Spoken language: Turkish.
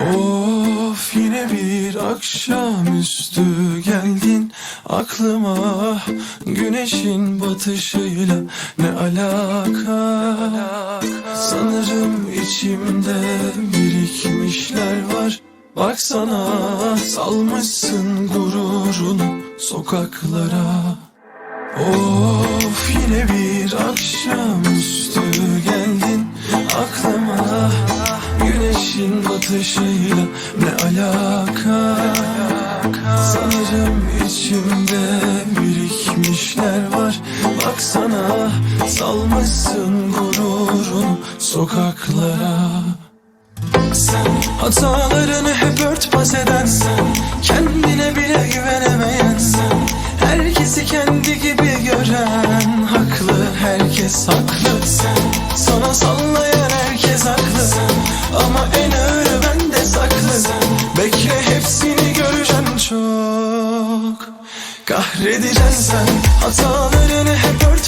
Of yine bir akşamüstü geldin aklıma. Güneşin batışıyla ne alaka? Sanırım içimde birikmişler var. Baksana salmışsın gururunu sokaklara. Of yine bir akşamüstü geldin aklıma Güneşin batışıyla ne alaka? Sanırım içimde birikmişler var. Baksana salmışsın gururunu sokaklara. Sen hatalarını hep örtbas eden sen Kendine bile güvenemeyen sen Herkesi kendi gibi gören Haklı herkes haklı. Sen Bekle hepsini göreceksin çok. Kahredeceksin sen. Hatalarını hep eden